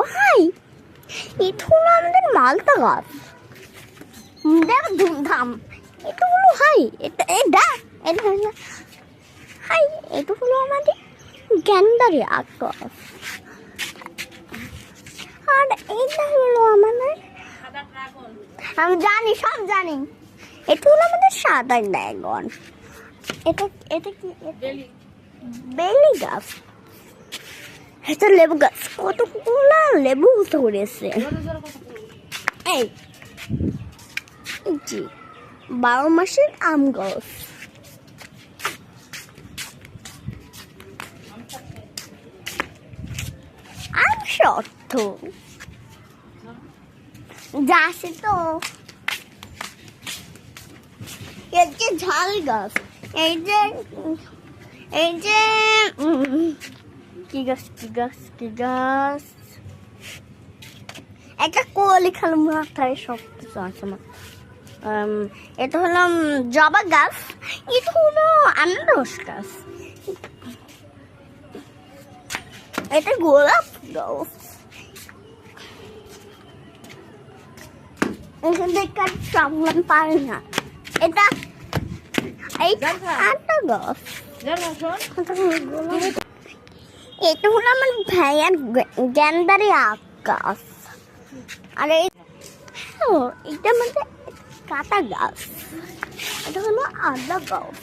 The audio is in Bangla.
হাই এটা হলো আমাদের মালতা গাছ। দেখ ধুমধাম এটা হলো হাই এটা এটা এটা হাই এটা হলো আমাদের গ্যান্ডারি আখ গাছ। আর এইটা হলো আমাদের আমি জানি সব জানি। এটা হলো আমাদের সাদা ড্রাগন। এটা এটা কি এটা- বেলি গাছ। এটা লেবু গাছ। কতগুলো লেবু ধরেছে? এই যে, বারো মাসের আম গাছ। আম সত্য যাচ্ছে তো। এই যে ঝাল গাছ। এই যে এই যে কি গাছ কি গাছ কি গাছ একটা কোয়ালি খালো মাথায় সব কিছু আছে আমার এটা হলো জবা গাছ। এটা হলো আনারস গাছ। এটা গোলাপ গাছ। এখান থেকে সামলান পারে না। এটা এই আটা গাছ। এটা হলো আমার ভাইয়ার গ্যান্দারি আকাশ। আর এই এটা মানে কাটা গাছ। এটা হলো আদা গাছ।